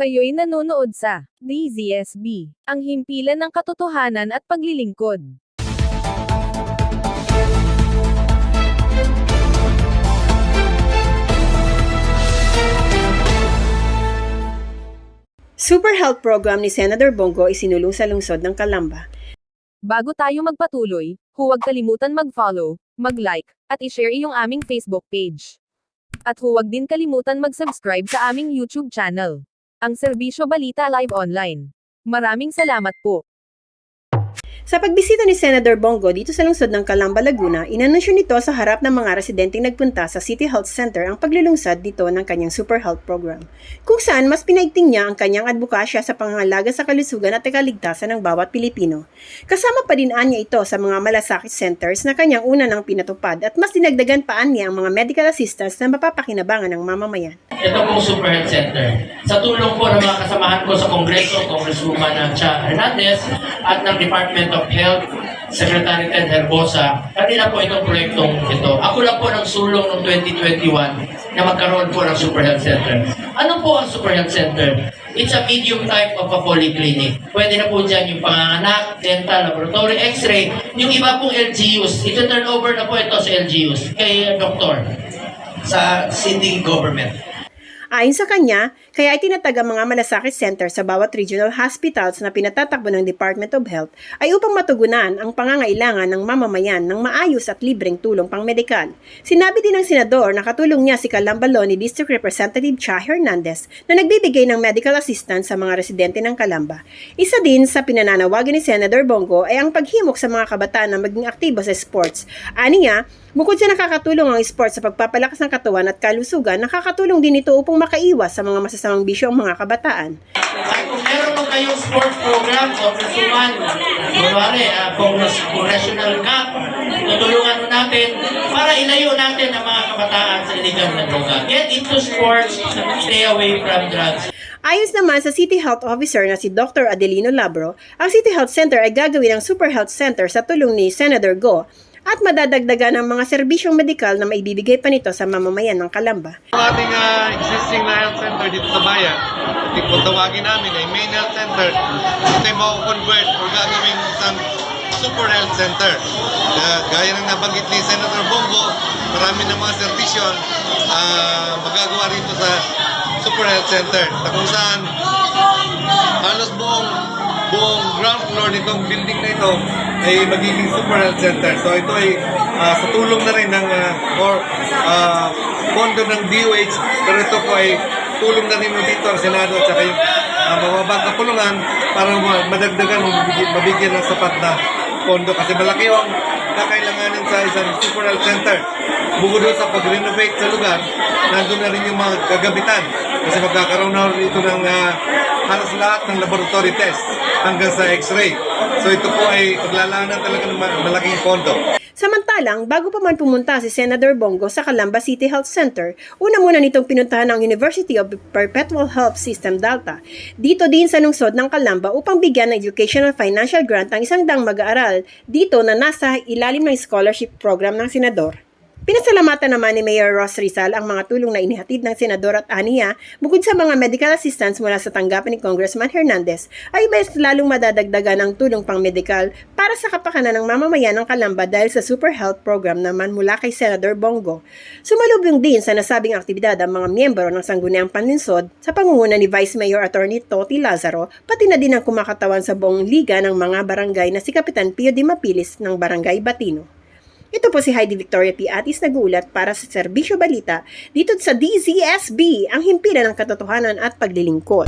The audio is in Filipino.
Kayo'y nanonood sa DZSB, ang himpilan ng katotohanan at paglilingkod. Super Health Program ni Senator Bongo isinulong sa lungsod ng Calamba. Bago tayo magpatuloy, huwag kalimutan mag-follow, mag-like, at i-share iyong aming Facebook page. At huwag din kalimutan mag-subscribe sa aming YouTube channel, ang Serbisyo Balita Live Online. Maraming salamat po. Sa pagbisita ni Senator Bongo dito sa lungsod ng Calamba, Laguna, inanunsyo nito sa harap ng mga residenteng nagpunta sa City Health Center ang paglilungsad dito ng kanyang Super Health Program, kung saan mas pinaigting niya ang kanyang advokasya sa pangangalaga sa kalusugan at kaligtasan ng bawat Pilipino. Kasama pa din anya ito sa mga malasakit centers na kanyang una nang pinatupad at mas dinagdagan pa niya ang mga medical assistance na mapapakinabangan ng mamamayan. Ito pong Super Health Center. Sa tulong po ng mga kasamahan ko sa Kongreso, Congresswoman uh, Cha Hernandez at ng Department of Health, Secretary Ted Herbosa, kanina po itong proyektong ito. Ako lang po ng sulong noong 2021 na magkaroon po ng Super Health Center. Ano po ang Super Health Center? It's a medium type of a polyclinic. Pwede na po dyan yung panganganak, dental, laboratory, x-ray. Yung iba pong LGUs, ito turn over na po ito sa LGUs kay doktor sa city government. Ayon sa kanya, kaya itinatag ang mga malasakit center sa bawat regional hospitals na pinatatakbo ng Department of Health ay upang matugunan ang pangangailangan ng mamamayan ng maayos at libreng tulong pang-medikal. Sinabi din ng senador na katulong niya si Calambaloni District Representative Cha Hernandez na nagbibigay ng medical assistance sa mga residente ng Calamba. Isa din sa pinananawagan ni Senator Bongo ay ang paghimok sa mga kabataan na maging aktibo sa sports. Ani niya, Bukod sa nakakatulong ang sports sa pagpapalakas ng katawan at kalusugan, nakakatulong din ito upang makaiwas sa mga masasamang bisyo ang mga kabataan. At kung meron mo kayong sports program, congresswoman, kunwari, uh, congress, congressional cup, tutulungan mo natin para ilayo natin ang mga kabataan sa illegal na droga. Get into sports, stay away from drugs. Ayos naman sa City Health Officer na si Dr. Adelino Labro, ang City Health Center ay gagawin ng Super Health Center sa tulong ni Senator Go at madadagdagan ng mga serbisyong medikal na maibibigay pa nito sa mamamayan ng Kalamba. Ang ating ah, existing na health center dito sa bayan, at kung tawagin namin ay main health center, ito ay mako-convert o gagawin isang super health center. Na, gaya ng nabanggit ni Senator Bongo, marami ng mga serbisyo ah, magagawa rito sa super health center. Na saan halos buong buong ground floor nitong building na ito ay magiging super health center. So ito ay ah, sa tulong na rin ng ah, or ah, pondo ng DOH pero ito po ay tulong na rin dito ang Senado at saka yung uh, kapulungan para ma- madagdagan mabigyan, mabigyan ng sapat na pondo kasi malaki yung kakailanganin sa isang super health center. Bukod sa pag-renovate sa lugar, nandun na rin yung mga kagabitan kasi magkakaroon na ito ng ah, halos lahat ng laboratory test hanggang sa x-ray. So ito po ay paglalaanan talaga ng ma- malaking pondo. Samantalang, bago pa man pumunta si Senator Bongo sa Calamba City Health Center, una muna nitong pinuntahan ang University of Perpetual Health System Delta. Dito din sa lungsod ng Calamba upang bigyan ng educational financial grant ang isang dang mag-aaral dito na nasa ilalim ng scholarship program ng senador. Pinasalamatan naman ni Mayor Ross Rizal ang mga tulong na inihatid ng senador at aniya bukod sa mga medical assistance mula sa tanggapan ni Congressman Hernandez ay mas lalong madadagdagan ang tulong pang medical para sa kapakanan ng mamamayan ng Kalamba dahil sa Super Health Program naman mula kay Senador Bongo. Sumalubong din sa nasabing aktibidad ang mga miyembro ng Sangguniang Panlinsod sa pangunguna ni Vice Mayor Attorney Toti Lazaro pati na din ang kumakatawan sa buong liga ng mga barangay na si Kapitan Pio Di Mapilis ng Barangay Batino. Ito po si Heidi Victoria P. Atis nagulat para sa Serbisyo Balita dito sa DZSB, ang himpilan ng katotohanan at paglilingkod.